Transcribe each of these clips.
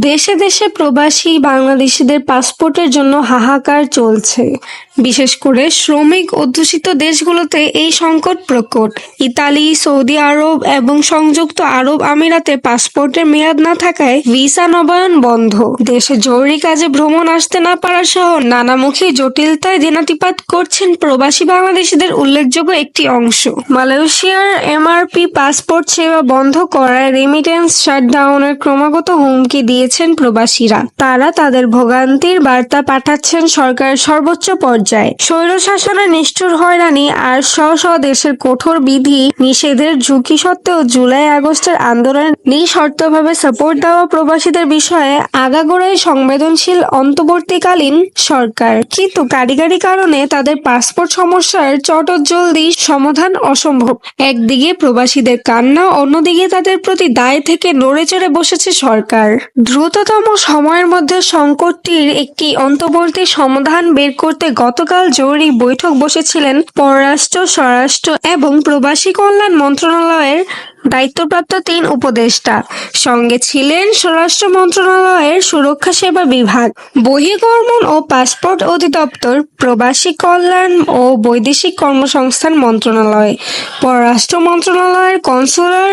দেশে দেশে প্রবাসী বাংলাদেশিদের পাসপোর্টের জন্য হাহাকার চলছে। বিশেষ করে শ্রমিক অধ্যুষিত দেশগুলোতে এই সংকট প্রকট। ইতালি, সৌদি আরব এবং সংযুক্ত আরব আমিরাতে পাসপোর্টের মেয়াদ না থাকায় ভিসা নবায়ন বন্ধ। দেশে জরুরি কাজে ভ্রমণ আসতে না পারা সহ নানামুখী জটিলতায় দিনাতিপাত করছেন প্রবাসী বাংলাদেশিদের উল্লেখযোগ্য একটি অংশ। মালয়েশিয়ার এমআরপি পাসপোর্ট সেবা বন্ধ করায় রেমিটেন্স শাটডাউনের ক্রমাগত হুমকি দিয়েছেন প্রবাসীরা। তারা তাদের ভোগান্তির বার্তা পাঠাচ্ছেন সরকারের সর্বোচ্চ পর্যায়ে। স্বৈরশাসনের নিষ্ঠুর হয়রানি আর স্ব স্ব দেশের কঠোর বিধি নিষেধের ঝুঁকি সত্ত্বেও জুলাই আগস্টের আন্দোলনে নিঃশর্তভাবে সাপোর্ট দেওয়া প্রবাসীদের বিষয়ে আগাগোড়াই সংবেদনশীল অন্তর্বর্তীকালীন সরকার। কিন্তু কারিগরি কারণে তাদের পাসপোর্ট সমস্যার চটজলদি সমাধান অসম্ভব। একদিকে প্রবাসীদের কান্না, অন্যদিকে তাদের প্রতি দায় থেকে নড়ে চড়ে বসেছে সরকার। দ্রুততম সময়ের মধ্যে সংকটটির একটি অন্তর্বর্তী সমাধান বের করতে গতকাল জরুরি বৈঠক বসেছিলেন পররাষ্ট্র, স্বরাষ্ট্র এবং প্রবাসী কল্যাণ মন্ত্রণালয়ের দায়িত্বপ্রাপ্ত তিন উপদেষ্টা। সঙ্গে ছিলেন স্বরাষ্ট্র মন্ত্রণালয়ের সুরক্ষা সেবা বিভাগ, বহির্গমন ও পাসপোর্ট অধিদপ্তর, প্রবাসী কল্যাণ ও বৈদেশিক কর্মসংস্থান মন্ত্রণালয়, পররাষ্ট্র মন্ত্রণালয়ের কনসুলার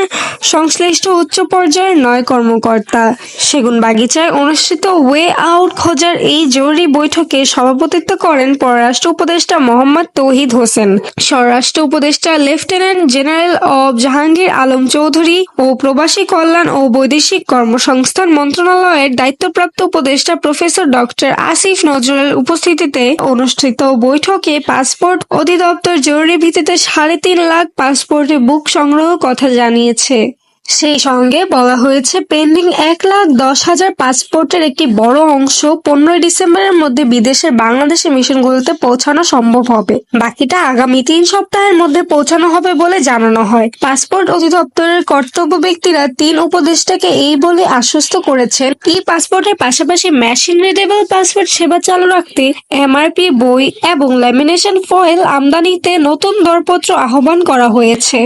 সংশ্লিষ্ট উচ্চ পর্যায়ের নয় কর্মকর্তা। সেগুন বাগিচায় অনুষ্ঠিত ওয়ে আউট খোঁজার এই জরুরি বৈঠকে সভাপতিত্ব করেন পররাষ্ট্র উপদেষ্টা মোহাম্মদ তৌহিদ হোসেন। স্বরাষ্ট্র উপদেষ্টা লেফটেন্যান্ট জেনারেল অব জাহাঙ্গীর আলম চৌধুরী ও প্রবাসী কল্যাণ ও বৈদেশিক কর্মসংস্থান মন্ত্রণালয়ের দায়িত্বপ্রাপ্ত উপদেষ্টা প্রফেসর ডক্টর আসিফ নজরুলের উপস্থিতিতে অনুষ্ঠিত বৈঠকে পাসপোর্ট অধিদপ্তর জরুরি ভিত্তিতে সাড়ে তিন লাখ পাসপোর্টে বুক সংগ্রহ কথা জানিয়েছে। সেই সঙ্গে বলা হয়েছে পেন্ডিং এক লাখ দশ হাজার পাসপোর্টের একটি বড় অংশ পনেরোই ডিসেম্বরের মধ্যে বিদেশের বাংলাদেশের মিশনগুলোতে পৌঁছানো সম্ভব হবে। বাকিটা আগামী তিন সপ্তাহের মধ্যে পৌঁছানো হবে বলে জানানো হয়। পাসপোর্ট অধিদপ্তরের কর্তব্য ব্যক্তিরা তিন উপদেষ্টাকে এই বলে আশ্বস্ত করেছেন। ই পাসপোর্টের পাশাপাশি মেশিন রিডেবল পাসপোর্ট সেবা চালু রাখতে এমআরপি বই এবং ল্যামিনেশন ফয়েল আমদানিতে নতুন দরপত্র আহ্বান করা হয়েছে।